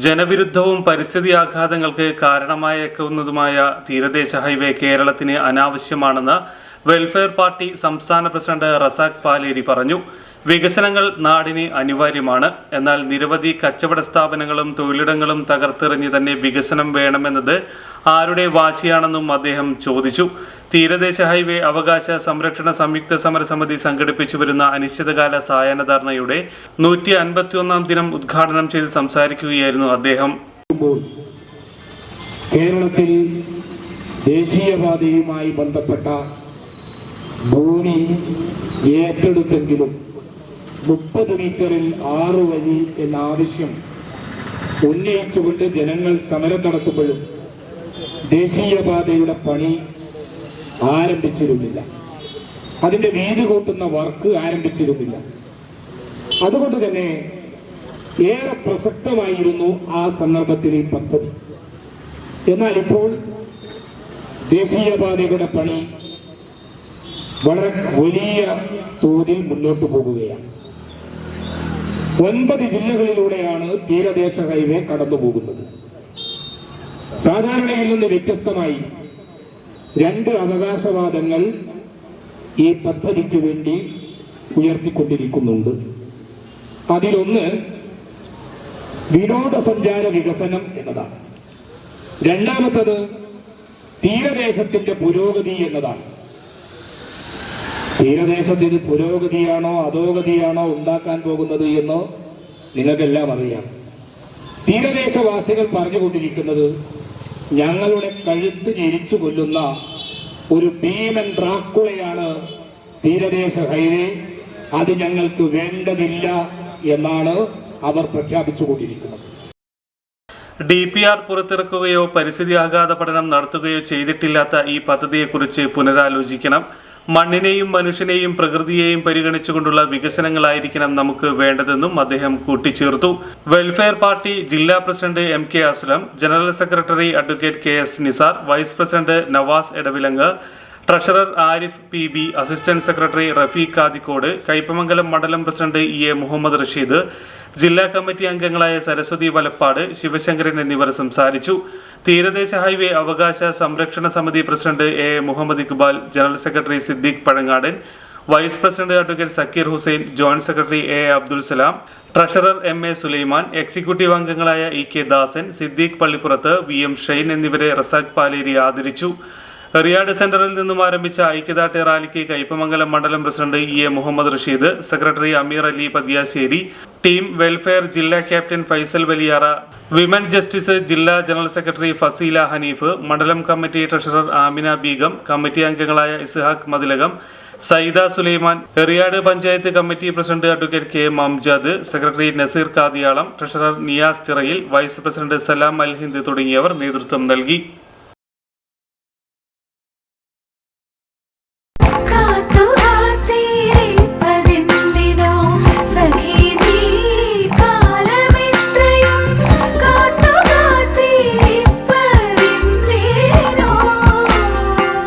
ജനവിരുദ്ധവും പരിസ്ഥിതി ആഘാതങ്ങൾക്ക് കാരണമായേക്കുന്നതുമായ തീരദേശ ഹൈവേ കേരളത്തിന് അനാവശ്യമാണെന്ന് വെൽഫെയർ പാർട്ടി സംസ്ഥാന പ്രസിഡന്റ് റസാഖ് പാലേരി പറഞ്ഞു. വികസനങ്ങൾ നാടിന് അനിവാര്യമാണ്. എന്നാൽ നിരവധി കച്ചവട സ്ഥാപനങ്ങളും തൊഴിലിടങ്ങളും തകർത്തെറിഞ്ഞ് തന്നെ വികസനം വേണമെന്നത് ആരുടെ വാശിയാണെന്നും അദ്ദേഹം ചോദിച്ചു. തീരദേശ ഹൈവേ അവകാശ സംരക്ഷണ സംയുക്ത സമര സമിതി സംഘടിപ്പിച്ചു വരുന്ന അനിശ്ചിതകാല സായന ധർണയുടെ നൂറ്റി അൻപത്തിയൊന്നാം ദിനം ഉദ്ഘാടനം ചെയ്ത് സംസാരിക്കുകയായിരുന്നു അദ്ദേഹം. കേരളത്തിൽ ദേശീയപാതയുമായി ബന്ധപ്പെട്ട ഭൂമി ഏറ്റെടുത്തെങ്കിലും മുപ്പത് മീറ്ററിൽ ആറ് വഴി എന്ന ആവശ്യം ഉന്നയിച്ചുകൊണ്ട് ജനങ്ങൾ സമരം നടത്തുമ്പോഴും ദേശീയപാതയുടെ പണി ആരംഭിച്ചിരുന്നില്ല. അതിന്റെ വീതി കൂട്ടുന്ന വർക്ക് ആരംഭിച്ചിരുന്നില്ല. അതുകൊണ്ട് തന്നെ ഏറെ പ്രസക്തമായിരുന്നു ആ സന്ദർഭത്തിൽ ഈ പദ്ധതി. എന്നാൽ ഇപ്പോൾ ദേശീയപാതയുടെ പണി വളരെ വലിയ തോതിൽ മുന്നോട്ട് പോകുകയാണ്. ഒൻപത് ജില്ലകളിലൂടെയാണ് തീരദേശ ഹൈവേ കടന്നു പോകുന്നത് സാധാരണയിൽ നിന്ന് വ്യത്യസ്തമായി രണ്ട് അവകാശവാദങ്ങൾ ഈ പദ്ധതിക്ക് വേണ്ടി ഉയർത്തിക്കൊണ്ടിരിക്കുന്നുണ്ട്. അതിലൊന്ന് വിനോദസഞ്ചാര വികസനം എന്നതാണ്. രണ്ടാമത്തത് തീരദേശത്തിന്റെ പുരോഗതി എന്നതാണ്. തീരദേശത്തിന് പുരോഗതിയാണോ അധോഗതിയാണോ ഉണ്ടാക്കാൻ പോകുന്നത് എന്ന് നിങ്ങൾക്കെല്ലാം അറിയാം. തീരദേശവാസികൾ പറഞ്ഞുകൊണ്ടിരിക്കുന്നത് ഞങ്ങളുടെ കഴുത്ത് ഞെരിച്ചു കൊല്ലുന്ന ഒരു ഭീമൻ ഡ്രാക്കുളയാണ് തീരദേശ ഹൈവേ. അത് ഞങ്ങൾക്ക് വേണ്ടതില്ല എന്നാണ് അവർ പ്രഖ്യാപിച്ചുകൊണ്ടിരിക്കുന്നത്. ഡി പി ആർ പുറത്തിറക്കുകയോ പരിസ്ഥിതി ആഘാത പഠനം നടത്തുകയോ ചെയ്തിട്ടില്ലാത്ത ഈ പദ്ധതിയെക്കുറിച്ച് പുനരാലോചിക്കണം. മണ്ണിനെയും മനുഷ്യനെയും പ്രകൃതിയെയും പരിഗണിച്ചുകൊണ്ടുള്ള വികസനങ്ങളായിരിക്കണം നമുക്ക് വേണ്ടതെന്നും അദ്ദേഹം കൂട്ടിച്ചേർത്തു. വെൽഫെയർ പാർട്ടി ജില്ലാ president M K Aslam general secretary advocate K S Nisar vice president Navas Edavilangu treasurer Arif P B assistant secretary Rafeeq Kadikkode Kaipamangalam മണ്ഡലം president E A Muhammad Rasheed ജില്ലാ കമ്മിറ്റി അംഗങ്ങളായ സരസ്വതി വലപ്പാട് ശിവശങ്കരൻ എന്നിവർ സംസാരിച്ചു. തീരദേശ highway അവകാശ സംരക്ഷണ സമിതി president A Muhammad Iqbal general secretary Siddique Pazhangadan vice president advocate Zakir Hussain joint secretary A Abdul Salam treasurer M A Sulaiman executive അംഗങ്ങളായ E K Dasan Siddique Pallipurath V M Shane എന്നിവരെ റസാഖ് പാലേരി ആദരിച്ചു. റിയാഡ് സെന്ററിൽ നിന്നും ആരംഭിച്ച ഐക്യദാർഢ്യ റാലിക്ക് കയ്പമംഗലം മണ്ഡലം president E A Muhammad Rasheed secretary Ameer Ali Pathiyassery team welfare ജില്ലാ captain Faisal Valiyara women justice ജില്ലാ ജനറൽ സെക്രട്ടറി ഫസീല ഹനീഫ് മണ്ഡലം committee treasurer Amina Beegum committee അംഗങ്ങളായ Ishaq Mathilakam Saida Sulaiman Eriyad panchayat committee president advocate K Mamjad secretary Naseer Kadiyalam treasurer Niyas Chirayil vice president Salam Al Hind തുടങ്ങിയവർ നേതൃത്വം നൽകി.